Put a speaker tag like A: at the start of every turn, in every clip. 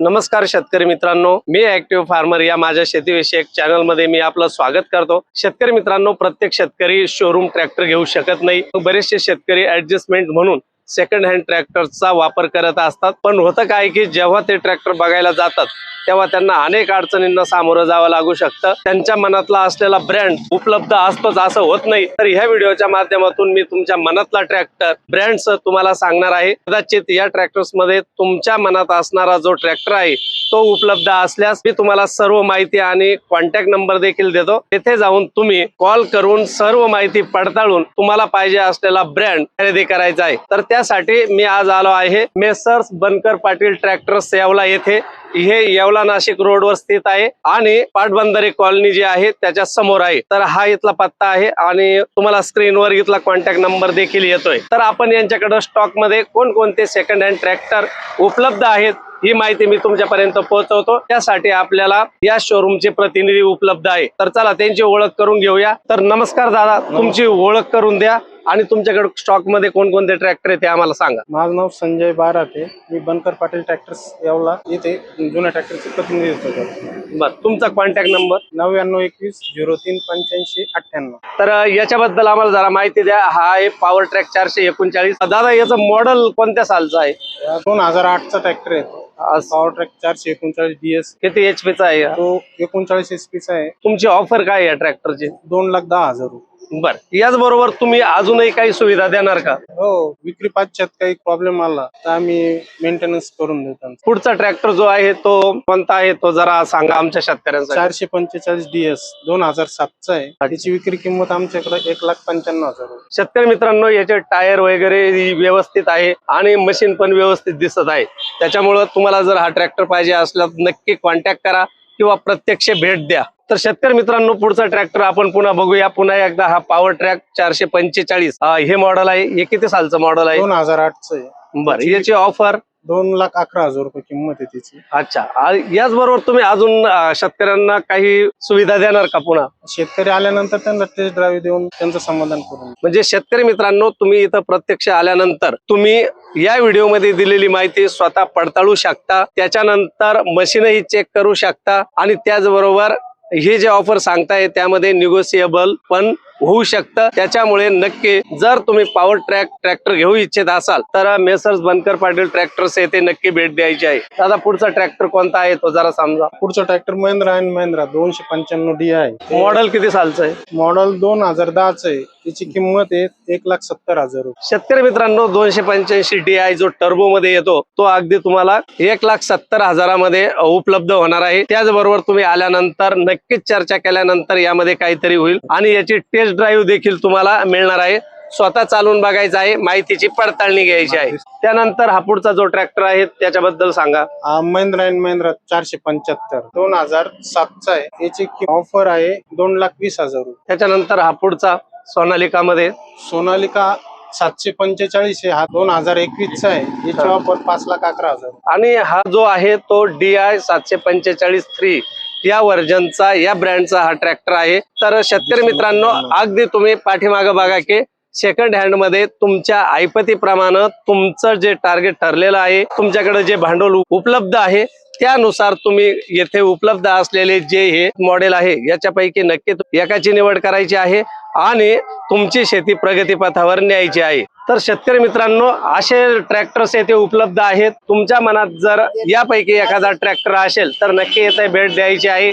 A: नमस्कार शेतकरी मित्रांनो मी ऍक्टिव्ह फार्मर या माझ्या शेतीविषयक चॅनलमध्ये मी आपलं स्वागत करतो. शेतकरी मित्रांनो प्रत्येक शेतकरी शोरूम ट्रॅक्टर घेऊ शकत नाही. बरेचसे शेतकरी ऍडजस्टमेंट म्हणून सेकंड हँड ट्रॅक्टरचा वापर करत असतात. पण होतं काय की जेव्हा ते ट्रॅक्टर बघायला जातात तेव्हा त्यांना अनेक अडचणींना सामोरं जावं लागू शकतं. त्यांच्या मनातला असलेला ब्रँड उपलब्ध असतोच असं होत नाही. तर ह्या व्हिडिओच्या माध्यमातून मी तुमच्या मनातला ट्रॅक्टर ब्रँड तुम्हाला सांगणार आहे. कदाचित या ट्रॅक्टर्समध्ये तुमच्या मनात असणारा जो ट्रॅक्टर आहे तो उपलब्ध असल्यास मी तुम्हाला सर्व माहिती आणि कॉन्टॅक्ट नंबर देखील देतो. तेथे जाऊन तुम्ही कॉल करून सर्व माहिती पडताळून तुम्हाला पाहिजे असलेला ब्रँड खरेदी करायचा आहे. तर त्या त्यासाठी मी आज आलो आहे मेसर्स बनकर पाटील ट्रॅक्टर येवला येथे. हे येवला नाशिक रोडवर स्थित आहे. आणि पाटबंधारे कॉलनी जी आहे त्याच्यासमोर आहे. तर हा इथला पत्ता आहे आणि तुम्हाला स्क्रीनवर इथला कॉन्टॅक्ट नंबर देखील येतोय. तर आपण यांच्याकडे स्टॉकमध्ये कोणकोणते सेकंड हँड ट्रॅक्टर उपलब्ध आहेत ही माहिती मी तुमच्यापर्यंत पोहोचवतो. त्यासाठी आपल्याला या शोरूमचे प्रतिनिधी उपलब्ध आहे. तर चला त्यांची ओळख करून घेऊया. तर नमस्कार दादा तुमची ओळख करून द्या. आणि तुमच्याकडे स्टॉकमध्ये कोणकोणते ट्रॅक्टर आहे ते आम्हाला सांगा.
B: माझं नाव संजय बाराते. मी बनकर पाटील ट्रॅक्टर्स यावला. येथे जुन्या ट्रॅक्टरचे प्रतिनिधित्व करतो
A: बर तुमचा कॉन्टॅक्ट नंबर
B: नव्याण्णव एकवीस झिरो तीन पंच्याऐंशी अठ्ठ्याण्णव.
A: तर याच्याबद्दल आम्हाला जरा माहिती द्या. हा आहे पॉवर ट्रॅक चारशे एकोणचाळीस. दादा याचं मॉडेल कोणत्या सालचं आहे?
B: दोन हजार आठचा ट्रॅक्टर आहे. तो
A: अस-
B: पॉवर ट्रॅक चारशे एकोणचाळीस डी एस
A: किती एच चा आहे हा?
B: तो एकोणचाळीस एस पीचा आहे.
A: तुमची ऑफर काय आहे या ट्रॅक्टरची
B: दोन लाख दहा हजार रुपये.
A: बर. याचबरोबर तुम्ही अजूनही काही सुविधा देणार का?
B: हो विक्री पाचच्यात काही प्रॉब्लेम आला तर आम्ही मेंटेनन्स करून देतो
A: पुढचा ट्रॅक्टर जो आहे तो कोणता आहे? तो जरा सांगा आमच्या शेतकऱ्यांसाठी.
B: चारशे पंचेचाळीस डी एस दोन हजार सातचा आहे. त्याची विक्री किंमत आमच्याकडे एक लाख पंच्याण्णव हजार
A: शेतकरी मित्रांनो याचे टायर वगैरे व्यवस्थित आहे आणि मशीन पण व्यवस्थित दिसत आहे. त्याच्यामुळं तुम्हाला जर हा ट्रॅक्टर पाहिजे असला तर नक्की कॉन्टॅक्ट करा. किंवा प्रत्यक्ष भेट द्या. तर शेतकरी मित्रांनो पुढचा ट्रॅक्टर आपण पुन्हा बघूया. पुन्हा एकदा हा पॉवर ट्रॅक चारशे पंचेचाळीस. हे मॉडेल आहे. हे किती सालचं मॉडेल आहे?
B: दोन हजार आठचं
A: बरं याची ऑफर
B: दोन लाख अकरा हजार रुपये किंमत आहे त्याची
A: अच्छा. आणि याचबरोबर तुम्ही अजून अं, शेतकऱ्यांना काही सुविधा देणार का पुन्हा?
B: शेतकरी आल्यानंतर त्यांना टेस्ट ड्राईव्ह देऊन त्यांचं समाधान करून
A: म्हणजे शेतकरी मित्रांनो तुम्ही इथं प्रत्यक्ष आल्यानंतर तुम्ही या व्हिडिओमध्ये दिलेली माहिती स्वतः पडताळू शकता त्याच्यानंतर मशीनही चेक करू शकता आणि त्याचबरोबर हे जे ऑफर सांगताय त्यामध्ये निगोसिएबल पण होऊ शकतं. त्याच्यामुळे नक्की जर तुम्ही पॉवर ट्रॅक ट्रॅक्टर घेऊ इच्छित असाल तर मेसर्स बनकर पाटील ट्रॅक्टर्स येथे नक्की भेट द्यायची आहे. दादा पुढचा ट्रॅक्टर कोणता आहे तो जरा समजा.
B: पुढचं ट्रॅक्टर महिंद्रा अँड महिंद्रा दोनशे पंच्याण्णव डी आहे.
A: मॉडेल किती सालचं आहे?
B: मॉडेल दोन हजार दहाच आहे. त्याची किंमत आहे एक लाख सत्तर हजार
A: शेतकरी मित्रांनो दोनशे पंच्याऐंशी डी आय जो टर्बो मध्ये येतो तो अगदी तुम्हाला एक लाख सत्तर हजारामध्ये उपलब्ध होणार आहे. त्याचबरोबर तुम्ही आल्यानंतर नक्कीच चर्चा केल्यानंतर यामध्ये काहीतरी होईल. आणि याची टेस्ट ड्राईव्ह देखील तुम्हाला मिळणार आहे. स्वतः चालून बघायचं आहे माहितीची पडताळणी घ्यायची आहे. त्यानंतर हा पुढचा जो ट्रॅक्टर आहे त्याच्याबद्दल सांगा.
B: महिंद्रा अँड महिंद्रा चारशे पंच्याहत्तर. दोन हजार सातचा आहे. याची ऑफर आहे दोन लाख वीस हजार
A: त्याच्यानंतर हा पुढचा सोनालिकामध्ये.
B: सोनालिका सातशे पंचेचाळीस हा दोन हजार एकवीसचा आहे. याची ऑफर पाच लाख अकरा हजार.
A: आणि हा जो आहे तो डी आय सातशे पंचेचाळीस थ्री या व्हर्जनचा या ब्रँडचा हा ट्रॅक्टर आहे. तर शेतकरी मित्रांनो अगदी तुम्ही पाठीमागं बघा की सेकंड हँडमध्ये तुमच्या ऐपतीप्रमाणे तुमचं जे टार्गेट ठरलेलं आहे तुमच्याकडे जे भांडवल उपलब्ध आहे त्यानुसार तुम्ही येथे उपलब्ध असलेले जे हे मॉडेल आहे याच्यापैकी नक्की एकाची निवड करायची आहे. आणि तुमची शेती प्रगतीपथावर न्यायची आहे. तर शेतकरी मित्रांनो असे ट्रॅक्टर्स येथे उपलब्ध आहेत. तुमच्या मनात जर यापैकी एखादा ट्रॅक्टर असेल तर नक्की येथे भेट द्यायची आहे.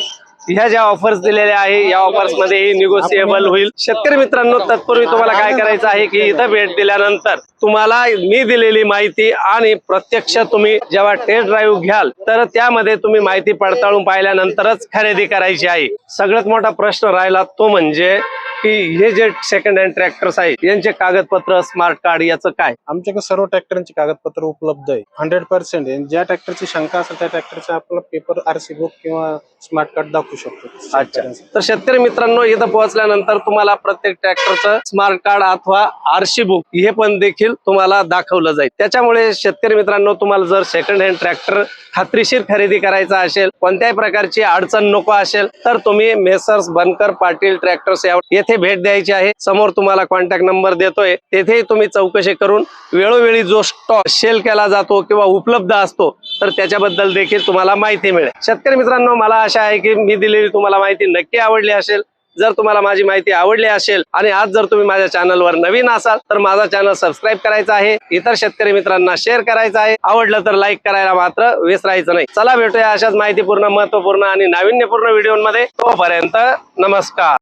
A: ह्या ज्या ऑफर्स दिलेल्या आहे या ऑफर्समध्ये निगोसिएबल होईल. शेतकरी मित्रांनो तत्पूर्वी तुम्हाला काय करायचं आहे की इथं भेट दिल्यानंतर तुम्हाला मी दिलेली माहिती आणि प्रत्यक्ष तुम्ही जेव्हा टेस्ट ड्राईव्ह घ्याल तर त्यामध्ये तुम्ही माहिती पडताळून पाहिल्यानंतरच खरेदी करायची आहे. सगळ्यात मोठा प्रश्न राहिला तो म्हणजे की हे जे सेकंड हँड ट्रॅक्टर्स आहेत यांचे कागदपत्र स्मार्ट कार्ड याचं काय?
B: आमच्याकडे सर्व ट्रॅक्टरांची कागदपत्र उपलब्ध आहे हंड्रेड पर्सेंट ज्या ट्रॅक्टरची शंका असेल त्या ट्रॅक्टरचा आपला पेपर आरसी बुक किंवा स्मार्ट कार्ड दाखवू शकतो.
A: अच्छा. तर शेतकरी मित्रांनो इथं पोहोचल्यानंतर तुम्हाला प्रत्येक ट्रॅक्टरचं स्मार्ट कार्ड अथवा आरशी बुक हे पण देखील तुम्हाला दाखवलं जाईल. त्याच्यामुळे शेतकरी मित्रांनो तुम्हाला जर सेकंड हँड ट्रॅक्टर खात्रीशीर खरेदी करायचा असेल कोणत्याही प्रकारची अडचण नको असेल तर तुम्ही मेसर्स बनकर पाटील ट्रॅक्टर्स येथे भेट द्यायची आहे. समोर तुम्हाला कॉन्टॅक्ट नंबर देतोय. तेथेही तुम्ही चौकशी करून वेळोवेळी जो स्टॉक सेल केला जातो किंवा उपलब्ध असतो तर त्याच्याबद्दल देखील तुम्हाला माहिती मिळेल. शेतकरी मित्रांनो मला आशा आहे की मी दिलेली तुम्हाला माहिती नक्की आवडली असेल. जर तुम्हाला माझी माहिती आवडली असेल आणि आज जर तुम्ही माझ्या चॅनलवर नवीन असाल तर माझा चॅनल सबस्क्राईब करायचा आहे. इतर शेतकरी मित्रांना शेअर करायचा आहे. आवडलं तर लाईक करायला मात्र विसरायचं नाही. चला भेटूया अशाच माहितीपूर्ण महत्त्वपूर्ण आणि नाविन्यपूर्ण व्हिडिओमध्ये तोपर्यंत नमस्कार.